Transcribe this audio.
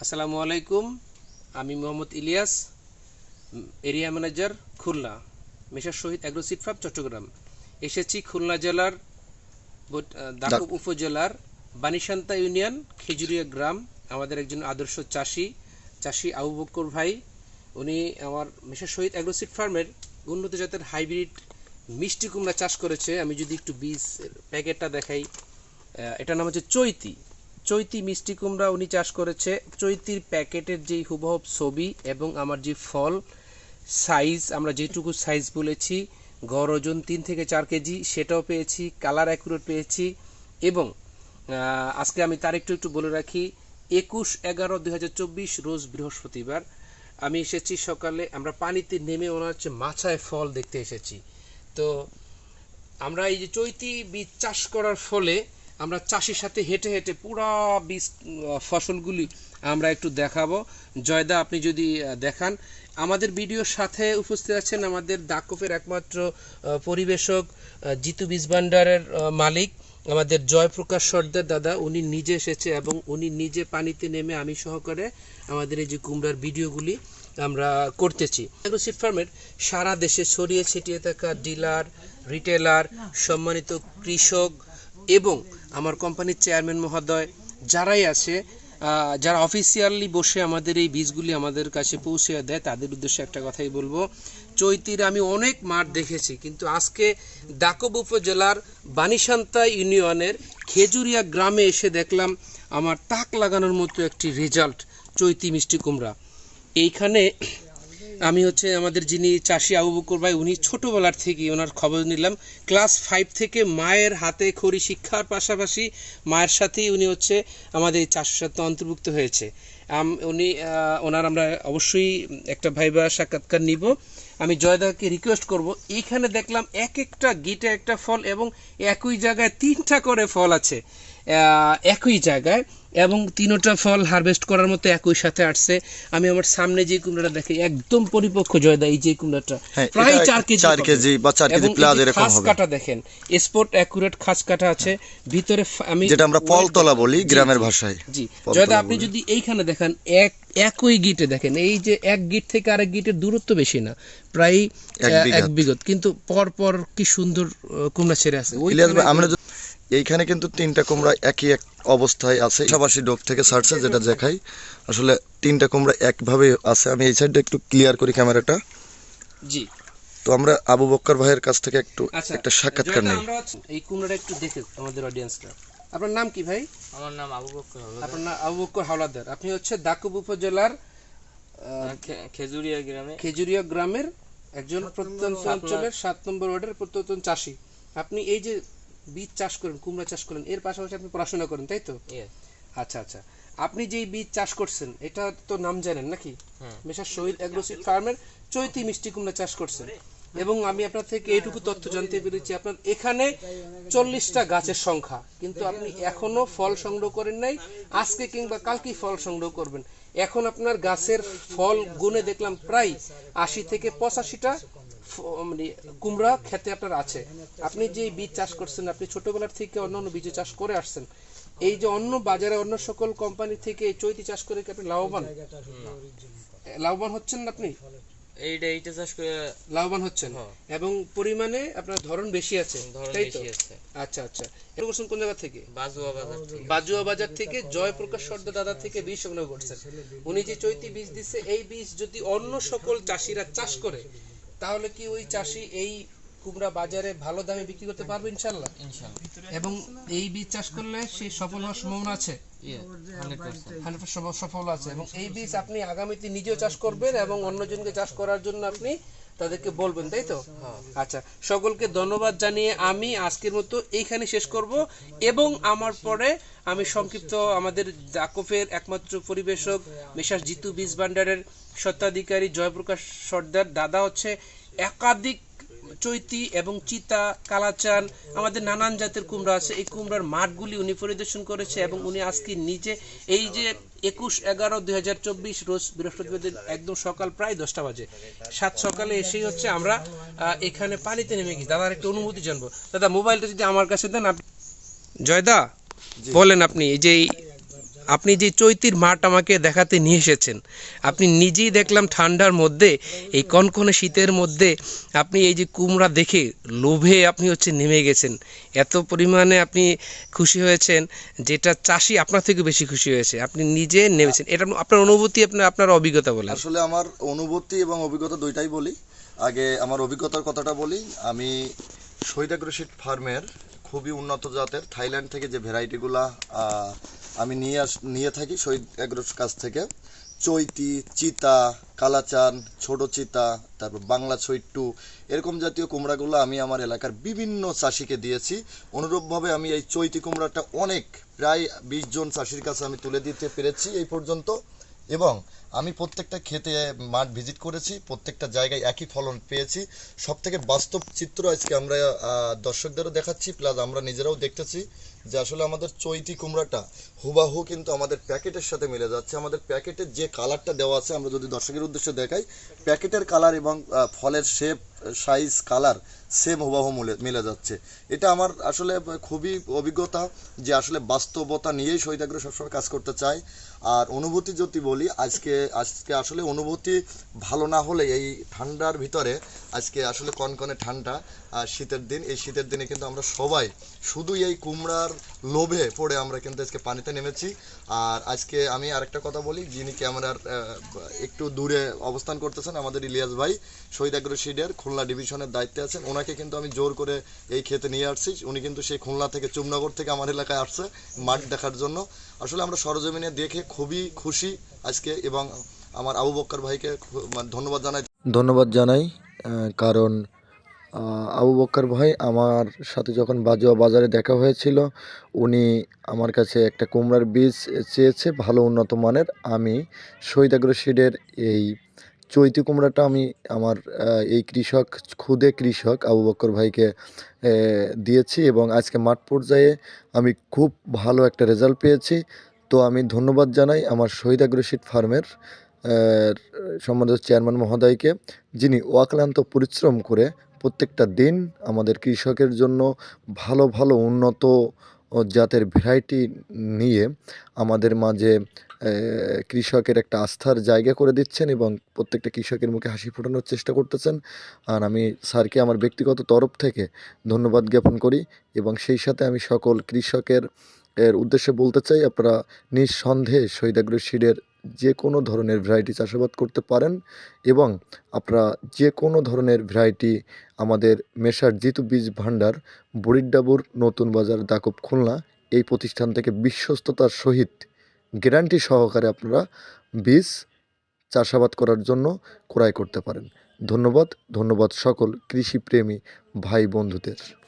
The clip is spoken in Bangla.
আসসালামু আলাইকুম। আমি মোহাম্মদ ইলিয়াস এরিয়া ম্যানেজার খুলনা মেশার শহীদ অ্যাগ্রোসিড ফার্ম চট্টগ্রাম। এসেছি খুলনা জেলার বট- উপজেলার বানিশান্তা ইউনিয়ন খেজুরিয়া গ্রাম। আমাদের একজন আদর্শ চাষি চাষি আবু বক্কর ভাই। উনি আমার মেশার শহীদ অ্যাগ্রোসিড ফার্মের উন্নত জাতের হাইব্রিড মিষ্টি কুমড়া চাষ করেছে। আমি যদি একটু বীজ প্যাকেটটা দেখাই এটার নাম হচ্ছে চৈতি। চৈতি মিষ্টি কুমড়া উনি চাষ করেছে। চৈতির প্যাকেটের যেই হুবহব ছবি এবং আমার যে ফল সাইজ আমরা যেটুকু সাইজ বলেছি, গড় ওজন তিন থেকে চার কেজি, সেটাও পেয়েছি কালার অ্যাকুরেট পেয়েছি এবং আজকে আমি তার একটু একটু বলে রাখি, একুশ এগারো দুই রোজ বৃহস্পতিবার আমি এসেছি সকালে, আমরা পানিতে নেমে ওনার হচ্ছে মাছায় ফল দেখতে এসেছি। তো আমরা এই যে চৈতি বীজ চাষ করার ফলে আমরা চাষির সাথে হেঁটে হেঁটে পুরা বীজ ফসলগুলি আমরা একটু দেখাবো। জয়দা, আপনি যদি দেখান। আমাদের ভিডিওর সাথে উপস্থিত আছেন আমাদের দাকফের একমাত্র পরিবেশক জিতু বীজ ভান্ডারের মালিক, আমাদের জয়প্রকাশ সর্দার দাদা। উনি নিজে এসেছে এবং উনি নিজে পানিতে নেমে আমি সহকারে আমাদের এই যে কুমড়ার ভিডিওগুলি আমরা করতেছি। অ্যাগ্রোসিড ফার্মের সারা দেশে ছড়িয়ে ছিটিয়ে থাকা ডিলার, রিটেলার, সম্মানিত কৃষক এবং আমার কোম্পানির চেয়ারম্যান মহোদয় যারাই আছে যারা অফিসিয়ালি বসে আমাদের এই বীজগুলি আমাদের কাছে পৌঁছে দেয়, তাদের উদ্দেশ্যে একটা কথাই বলব। চৈতির আমি অনেক মাঠ দেখেছি, কিন্তু আজকে দাকব উপজেলার বানিশান্তা ইউনিয়নের খেজুরিয়া গ্রামে এসে দেখলাম আমার তাক লাগানোর মতো একটি রেজাল্ট চৈতি মিষ্টি কুমড়া। এইখানে আমি হচ্ছে আমাদের যিনি চাষি আবু বকর ভাই, উনি ছোটবেলার থেকে ওনার খবর নিলাম। ক্লাস ফাইভ থেকে মায়ের হাতে খড়ি শিক্ষার পাশাপাশি মায়ের সাথেই উনি হচ্ছে আমাদের এই চাষের সাথে অন্তর্ভুক্ত হয়েছে। উনি ওনার আমরা অবশ্যই একটা ভাইবা সাক্ষাৎকার নিব। আমি জয়দাকে রিকোয়েস্ট করব, এইখানে দেখলাম এক একটা গিটে একটা ফল এবং একই জায়গায় তিনটা করে ফল আছে। একই জায়গায় এবং তিনোটা ফল হারভেস্ট করার মতো একই সাথে আসছে। আমি আমার সামনে যে কুমড়াটা দেখি একদম পরিপক্ক জয়দা এই যে কুমড়াটা। হ্যাঁ, প্রায় চার কেজি চার কেজি বা চার কেজি প্লাস এরকম খাস হবে। কাটা দেখেন স্পট অ্যাকুরেট খাস কাটা আছে। ভিতরে আমি যেটা আমরা পলতলা বলি গ্রামের ভাষায়। জি। জয়দা আপনি যদি এইখানে দেখেন এক একই গিটে দেখেন এই যে এক গিট থেকে আরেক গিটের দূরত্ব বেশি না প্রায় এক বিঘাত। কিন্তু পর পর কি সুন্দর কুমড়া ছেড়ে আছে ওইখানে- আমরা এইখানে কিন্তু তিনটা কুমড়া একই এক অবস্থায় আছে। পাশাপাশি ডোক থেকে ছাড়ছে যেটা দেখাই। আসলে তিনটা কুমড়া একভাবে আছে। আমি এই সাইডটা একটু ক্লিয়ার করি ক্যামেরাটা। জি। তো আমরা আবু বক্কর ভাইয়ের কাছ থেকে একটু আচ্ছা একটা সাক্ষাৎকার নেই। এই কুমড়াটা একটু দেখে আমাদের অডিয়েন্সটা আপনার নাম কি ভাই? আমার নাম আবু বক্কর হলো আপনার নাম আবু বক্কর হাওলাদার। আপনি হচ্ছে দাকুব উপজেলার খেজুরিয়া গ্রামে। খেজুরিয়া গ্রামের একজন প্রত্যন্ত অঞ্চলের সাত নম্বর ওয়ার্ডের প্রত্যন্ত চাষি। আপনি এই যে বীজ চাষ করেন কুমড়া চাষ করেন এর পাশাপাশি আপনি পড়াশোনা করেন তাই তো? আচ্ছা আচ্ছা। আপনি যেই বীজ চাষ করছেন এটা তো নাম জানেন নাকি? হ্যাঁ। মেশার শহীদ অ্যাগ্রোসিড ফার্মের চৈতি মিষ্টি কুমড়া চাষ করছেন। এবং আমি আপনার থেকে এইটুকু তথ্য জানতে পেরেছি আপনার এখানে চল্লিশটা গাছের সংখ্যা। কিন্তু আপনি এখনও ফল সংগ্রহ করেন নাই আজকে কিংবা কালকেই ফল সংগ্রহ করবেন। এখন আপনার গাছের ফল গুনে দেখলাম প্রায় আশি থেকে পঁচাশিটা মানে কুমড়া খেতে আপনার আছে। আপনি যে বীজ চাষ করছেন আপনি ছোটবেলার থেকে অন্য অন্য বীজ চাষ করে আসছেন এই যে অন্য বাজারে অন্য সকল কোম্পানি থেকে চৈতি চাষ করে কি আপনি লাভবান? লাভবান হচ্ছেন না আপনি? এইটা এইটা চাষ করে লাভবান হচ্ছেন। হ্যাঁ। এবং পরিমাণে আপনার ধরন বেশি আছে। ধরন তাই তো? আছে। আচ্ছা আচ্ছা। এটা করছেন কোন জায়গা থেকে? বাজুয়া বাজার থেকে। বাজুয়া বাজার থেকে জয়প্রকাশ সর্দার দাদা থেকে বীজ সংগ্রহ করছেন। উনি যে চৈতি বীজ দিচ্ছে এই বীজ যদি অন্য সকল চাষিরা চাষ করে তাহলে কি ওই চাষি এই কুমড়া বাজারে ভালো দামে বিক্রি করতে পারবে ইনশাল্লাহ ইনশাআল্লাহ। এবং এই বীজ চাষ করলে সে সফল হওয়ার সম্ভাবনা আছে? ইয়ে সফল আছে। এবং এই বীজ আপনি আগামীতে নিজেও চাষ করবেন এবং অন্যজনকে চাষ করার জন্য আপনি তাদেরকে বলবেন তাই তো? আচ্ছা সকলকে ধন্যবাদ জানিয়ে আমি আজকের মতো এইখানে শেষ করব। এবং আমার পরে আমি সংক্ষিপ্ত আমাদের দাকফের একমাত্র পরিবেশক মেশাস জিতু বীজ ভান্ডারের স্বত্বাধিকারী জয়প্রকাশ সর্দার। দাদা হচ্ছে একাধিক চৈতি এবং চিতা কালাচান আমাদের নানান জাতের কুমড়া আছে। এই কুমড়ার মাঠগুলি উনি পরিদর্শন করেছে এবং উনি আজকে নিজে এই যে একুশ এগারো দুই হাজার চব্বিশ রোজ বৃহস্পতিবার একদম সকাল প্রায় দশটা বাজে। সাত সকালে এসেই হচ্ছে আমরা এখানে পানিতে নেমে গেছি। দাদার একটা অনুমতি জানব। দাদা মোবাইলটা যদি আমার কাছে দেন আপনি জয়দা বলেন আপনি এই যে এই আপনি যে চৈতির মাঠ আমাকে দেখাতে নিয়ে এসেছেন, আপনি নিজেই দেখলাম ঠান্ডার মধ্যে, এই কনকনে শীতের মধ্যে আপনি এই যে কুমড়া দেখে লোভে আপনি হচ্ছে নেমে গেছেন। এত পরিমাণে আপনি খুশি হয়েছেন, যেটা চাষি আপনার থেকে বেশি খুশি হয়েছে, আপনি নিজে নেমেছেন। এটা আপনার অনুভূতি, আপনার আপনার অভিজ্ঞতা বলে আসলে আমার অনুভূতি এবং অভিজ্ঞতা দুইটাই বলি। আগে আমার অভিজ্ঞতার কথাটা বলি, আমি শহীদ ফার্মের খুবই উন্নত জাতের থাইল্যান্ড থেকে যে ভ্যারাইটিগুলা আমি নিয়ে আস, নিয়ে থাকি শহীদ অ্যাগ্রোর কাছ থেকে। চৈতি, চিতা কালাচান ছোট চিতা, তারপর বাংলা ছৈট্টু এরকম জাতীয় কুমড়াগুলো আমি আমার এলাকার বিভিন্ন চাষিকে দিয়েছি। অনুরূপভাবে আমি এই চৈতি কুমড়াটা অনেক, প্রায় বিশ জন চাষির কাছে আমি তুলে দিতে পেরেছি এই পর্যন্ত। এবং আমি প্রত্যেকটা খেতে মাঠ ভিজিট করেছি, প্রত্যেকটা জায়গায় একই ফলন পেয়েছি। সব থেকে বাস্তব চিত্র আজকে আমরা দর্শকদেরও দেখাচ্ছি, প্লাস আমরা নিজেরাও দেখতেছি যে আসলে আমাদের চৈতি কুমড়াটা হুবাহু কিন্তু আমাদের প্যাকেটের সাথে মিলে যাচ্ছে। আমাদের প্যাকেটের যে কালারটা দেওয়া আছে, আমরা যদি দর্শকের উদ্দেশ্যে দেখাই, প্যাকেটের কালার এবং ফলের শেপ সাইজ কালার সেম হুবাহু মিলে যাচ্ছে। এটা আমার আসলে খুবই অভিজ্ঞতা যে আসলে বাস্তবতা নিয়েই শহীদ আগ্রহ সবসময় কাজ করতে চাই আর অনুভূতি যদি বলি, আজকে আজকে আসলে অনুভূতি ভালো না হলে এই ঠান্ডার ভিতরে, আজকে আসলে কনকনে ঠান্ডা আর শীতের দিন, এই শীতের দিনে কিন্তু আমরা সবাই শুধু এই কুমড়ার লোভে পড়ে আমরা কিন্তু আজকে পানিতে নেমেছি। আর আজকে আমি আরেকটা কথা বলি, যিনি ক্যামেরার একটু দূরে অবস্থান করতেছেন, আমাদের ইলিয়াস ভাই, শহীদ আগ্রহ সিডের খুলনা ডিভিশনের দায়িত্বে আছেন। ওনাকে কিন্তু আমি জোর করে এই খেতে নিয়ে আসছি। উনি কিন্তু সেই খুলনা থেকে চুমনগর থেকে আমার এলাকায় আসছে মাঠ দেখার জন্য। আসলে আমরা সরজমিনে দেখে খুবই খুশি আজকে এবং আমার আবু বক্কর ভাইকে ধন্যবাদ জানাই। ধন্যবাদ জানাই কারণ আবু বক্কর ভাই আমার সাথে যখন বাজুয়া বাজারে দেখা হয়েছিল, উনি আমার কাছে একটা কুমড়ার বীজ চেয়েছে, ভালো উন্নত মানের। আমি শহীদ আগ্রহ সিডের এই চৈতি কুমড়াটা আমি আমার এই কৃষক খুদে কৃষক আবু বক্কর ভাইকে দিয়েছি এবং আজকে মাঠ পর্যায়ে আমি খুব ভালো একটা রেজাল্ট পেয়েছি। তো আমি ধন্যবাদ জানাই আমার শহীদ আগ্রসিড ফার্মের সম্মানিত চেয়ারম্যান মহোদয়কে, যিনি অক্লান্ত পরিশ্রম করে প্রত্যেকটা দিন আমাদের কৃষকের জন্য ভালো ভালো উন্নত জাতের ভ্যারাইটি নিয়ে আমাদের মাঝে কৃষকের একটা আস্থার জায়গা করে দিচ্ছেন এবং প্রত্যেকটা কৃষকের মুখে হাসি ফোটানোর চেষ্টা করতেছেন। আর আমি স্যারকে আমার ব্যক্তিগত তরফ থেকে ধন্যবাদ জ্ঞাপন করি এবং সেই সাথে আমি সকল কৃষকের, এর উদ্দেশ্যে বলতে চাই, আপনারা নিঃসন্দেহে সিডের যে কোনো ধরনের ভ্যারাইটি চাষাবাদ করতে পারেন এবং আপনারা যে কোনো ধরনের ভ্যারাইটি আমাদের মেশার জিতু বীজ ভাণ্ডার বরিডাবুর নতুন বাজার দাকব খুলনা এই প্রতিষ্ঠান থেকে বিশ্বস্ততার সহিত গ্যারান্টি সহকারে আপনারা বীজ চাষাবাদ করার জন্য ক্রয় করতে পারেন। ধন্যবাদ ধন্যবাদ সকল কৃষিপ্রেমী ভাই বন্ধুদের।